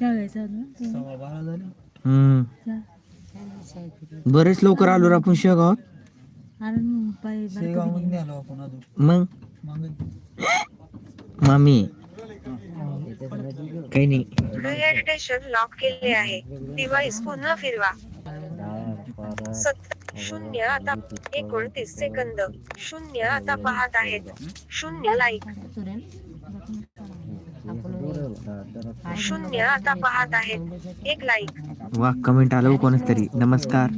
सव्वा बारा झाले. हम्म. बरेच लवकर आलो रे आपण शेगावात. आणि मग पाय शेगाव बरं मध्ये आलो आपण अजून. मग? मग. मामी. काही नाही. स्टेशन लॉक केले आहे. डिव्हाइस पुन्हा फिरवा. शून्य आता एकोणतीस सेकंद. शून्य आता पाहत आहेत. शून्य लाईक. शून्य आता पाहत आहेत एक लाईक वा कमेंट आलं हो कोणच तरी नमस्कार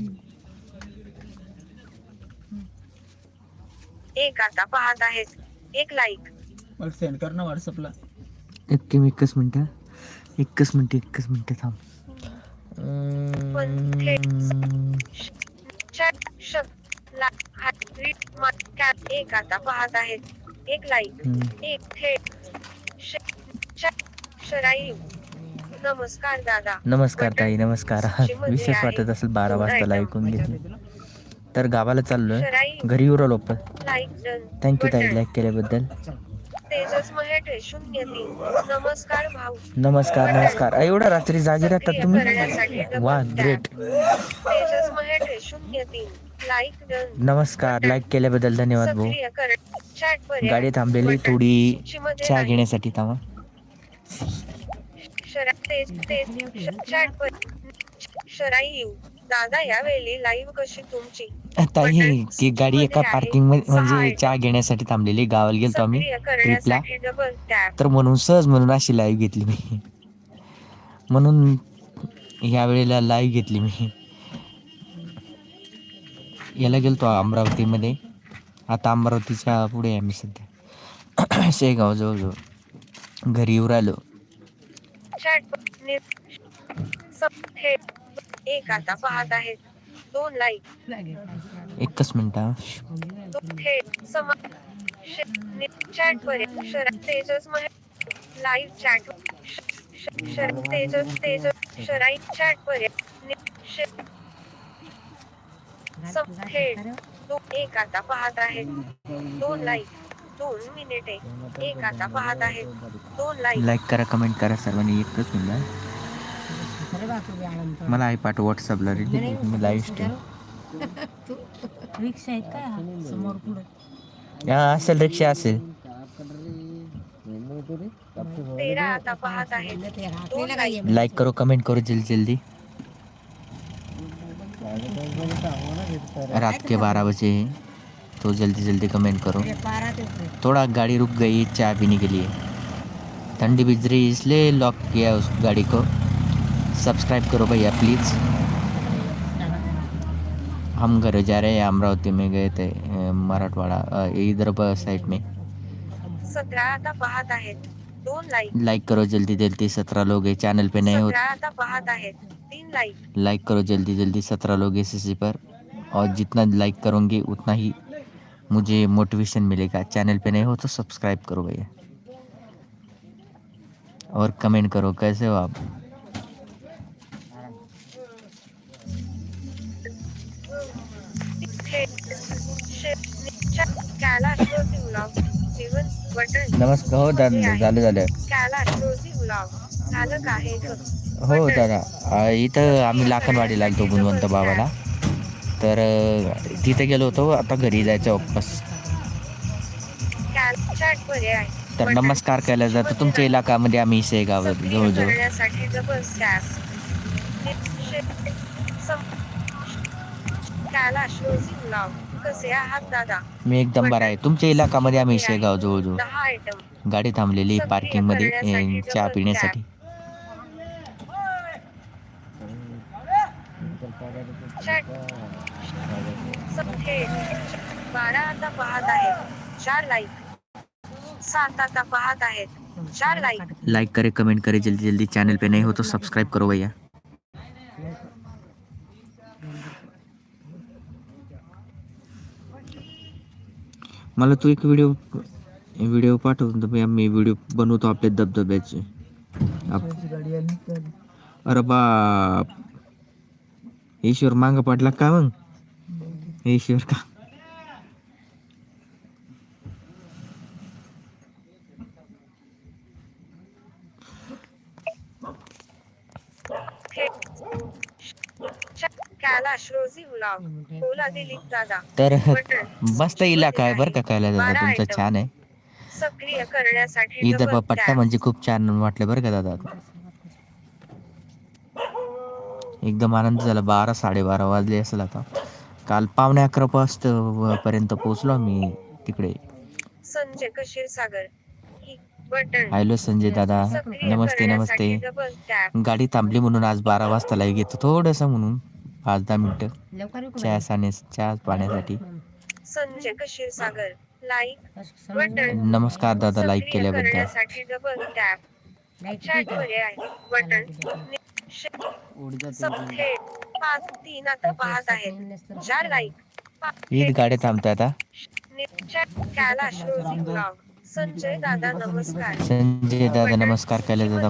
एक आता पाहत आहेत एक लाईक सेंड कर ना व्हॉट्सअपला एक एकच मिनिट हा. एकच मिनिट एकच मिनिट थांब एक आता पाहत आहेत एक लाईक. एक थेट शराई नमस्कार दादा. नमस्कार ताई नमस्कार. विशेष. वाटत असेल बारा वाजता item. ऐकून घेतलं. तर गावाला चाललोय. शराई घरी येऊ राहिलो पण लाईक डन थँक्यू ताई. लाईक केल्याबद्दल. तेजस महेटे शून्य तीन. नमस्कार भाऊ. नमस्कार नमस्कार. अ, एवढ्या रात्री जागे राहतात तुम्ही? वा. ग्रेट तेजस महेटे शून्य तीन. लाईक डन नमस्कार लाईक केल्याबद्दल धन्यवाद भाऊ. सक्रिय कर. चॅट पर्याय गाडी थांबलेली. थोडी चहा. घेण्यासाठी थांबा. शरा तेज तेज श- चॅट पर शराई येऊ. दादा यावेळी लाईव्ह कशी तुमची? ताई ती गाडी एका पार्किंगमध्ये म्हणजे चहा घेण्यासाठी थांबलेली गावाला गेलतो आम्ही ट्रिपला तर म्हणून सहज म्हणून अशी लाईव्ह घेतली मी. म्हणून ह्या वेळेला लाईव्ह घेतली मी. याला गेलतो अमरावतीमध्ये. आता अमरावतीच्या पुढे मी सध्या. शेगाव जवळजवळ. घरी येऊ राहिलो. एक आता पाहत आहेत. दोन लाईक एकच minute chat Tejas live chat Tejas Tejas Sharai chat एक आता पाहत आहेत. दोन लाईक दोन मिनिटे एक आता पाहत आहेत दोन लाईक लाईक करा कमेंट करा सर्वांनी एकच मिनिट. मला आई पाठव व्हॉट्सअपला रे मी लाईव्ह स्ट्रीम रिक्षा आहेत काय हा? समोर पुढे. हा असेल रिक्षा असेल. तेरा आता पाहत आहेत दोन लाईक करो कमेंट करो जल्दी जल्दी. रात के बारह बजे. हैं, तो जल्दी जल्दी कमेंट करो। थोड़ा गाड़ी रुक गई चाय पीने के लिए। ठंडी बिज रही इसलिए लॉक किया उस गाड़ी को। सब्सक्राइब करो भैया प्लीज़ हम घर जा रहे हैं अमरावती में गए थे मराठवाड़ा इधर साइड में। लाइक करो जल्दी जल्दी सत्रह लोग हैं चैनल पे नए हो। लाईक लाइक करो जल्दी जल्दी सत्रह लोग इसी पर। और जितना लाइक करोगे उतना ही मुझे मोटिवेशन मिलेगा। चैनल पे नए हो तो सब्सक्राइब करो भैया। और कमेंट करो कैसे हो आप? नमस्कार हो दादा झालं झालं. हो दादा. इथं आम्ही लाखनवाडीला लागतो गुणवंत बाबाला. तर तिथे गेलो होतो. आता घरी जायचं वापस. तर नमस्कार केला जातो. तुमच्या इलाकामध्ये आम्ही शेगाव जवळ जवळजवळ. मी एकदम बरा आहे. तुमच्या इलाकामध्ये आम्ही शेगाव जवळजवळ. दहा गाडी थांबलेली पार्किंगमध्ये चहा पिण्यासाठी चॅट सम- थेट बारा आता पाहत आहेत. चार लाईक सात आता पाहत आहेत. चार लाईक लाइक करे कमेंट करे जल्दी जल्दी चैनल पे नए हो तो सब्सक्राइब करो भैया. मला तू एक व्हिडिओ व्हिडिओ पाठवून तर मी व्हिडिओ बनवतो आपल्या धबधब्याचे. आप- अरे बाप. ईश्वर मांग पडला का मग ईश्वर का तर मस्त इलाका आहे बरं का कैलास दादा तुमचा. छान आहे सक्रिय करण्यासाठी इथं पट्टा. म्हणजे खूप छान वाटलं बरं का दादा एकदम आनंद झाला. बारा साडेबारा वाजले असेल आता. काल पावणे अकरा वाजता पर्यंत पोहोचलो आम्ही तिकडे. संजय कशीर सागर? बटन. हॅलो संजय दादा. नमस्ते नमस्ते. गाडी थांबली म्हणून आज बारा वाजता लाईव्ह घेतो थोडंसं म्हणून. पाच दहा मिनिटं. चहा साने चहा पाण्यासाठी. संजय कशीर सागर? Like button. नमस्कार दादा लाईक केल्याबद्दल. पाच तीन आता पाहत आहेत. चार लाईक हीच गाडी थांबते आता कैलाश संजय दादा नमस्कार. संजय दादा नमस्कार कैलास दादा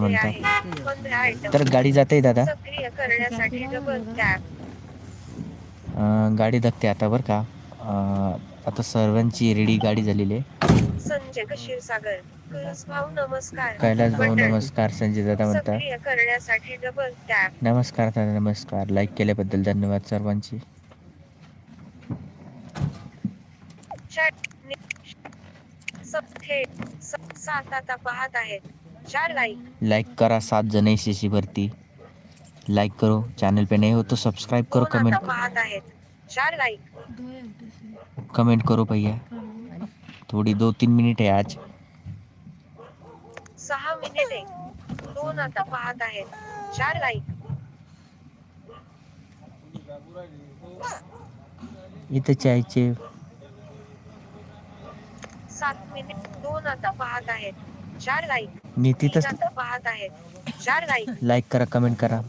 तर गाडी जाते दादा? सक्रिय करण्यासाठी डबल टॅप अं, गाडी धकते आता बरं का. अं, आता सर्वांची रेडी गाडी झालेली आहे. संजय कशीर सागर? कुरुस भाऊ नमस्कार. कैलास भाऊ. नमस्कार. संजय दादा म्हणतात सक्रिय करण्यासाठी डबल टॅप नमस्कार दादा नमस्कार. लाईक केल्याबद्दल धन्यवाद सर्वांची. चॅट नि- सब थेट स- सात आता पाहत आहेत. चार लाईक लाइक करा सात जन एस भरती लाइक करो. चैनल पे नए हो तो सब्सक्राइब करो दोन आता कमेंट पाहत आहेत. चार लाईक कमेंट करो भैया. थोड़ी दो तीन मिनट है आज. सहा मिनिटे दोन आता पाहत आहेत. चार लाईक इथं चायचे. सात मिनिट दोन आता पाहत आहेत. चार लाईक मी तीन तिथंच आता पाहत आहेत. चार लाईक लाईक करा कमेंट करा.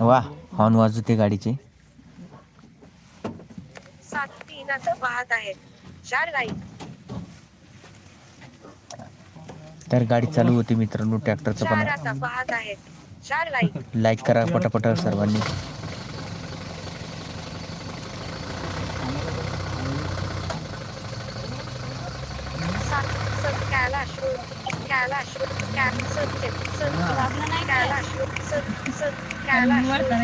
वा हॉर्न वाजवते गाडीचे. सात तीन आता पाहत आहेत चार लाईक तर गाडी चालू होती मित्रांनो ट्रॅक्टरचं चार पण आता पाहत आहेत चार लाईक लाईक करा पटापट सर्वांनी सात सत कैलाश कैलाश रोड कै संजय संजय कैलाश रोड सत सत कैलाश रोड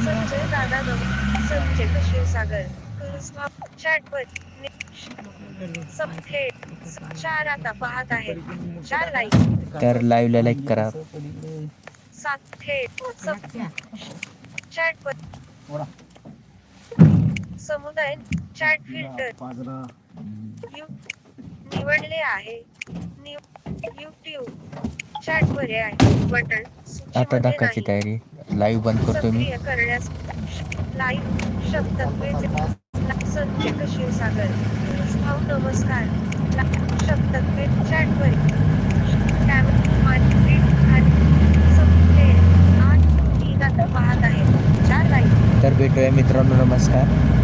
संजय दादा संजय कशीर चॅट चार आता पाहत आहेत चार तर लाईव्हला लाईक करा. समुदाय चॅट फिल्टर निवडले आहे चॅट बटन आता सूचीमध्ये तयारी. लाईव्ह बंद करतो मी. सक्रिय करण्यास लाईव्ह शब्द संजय शिवसागर भाऊ नमस्कार. ला- शब्दत्वे आणि पाहत आहे चार तर भेटूया मित्रांनो नमस्कार.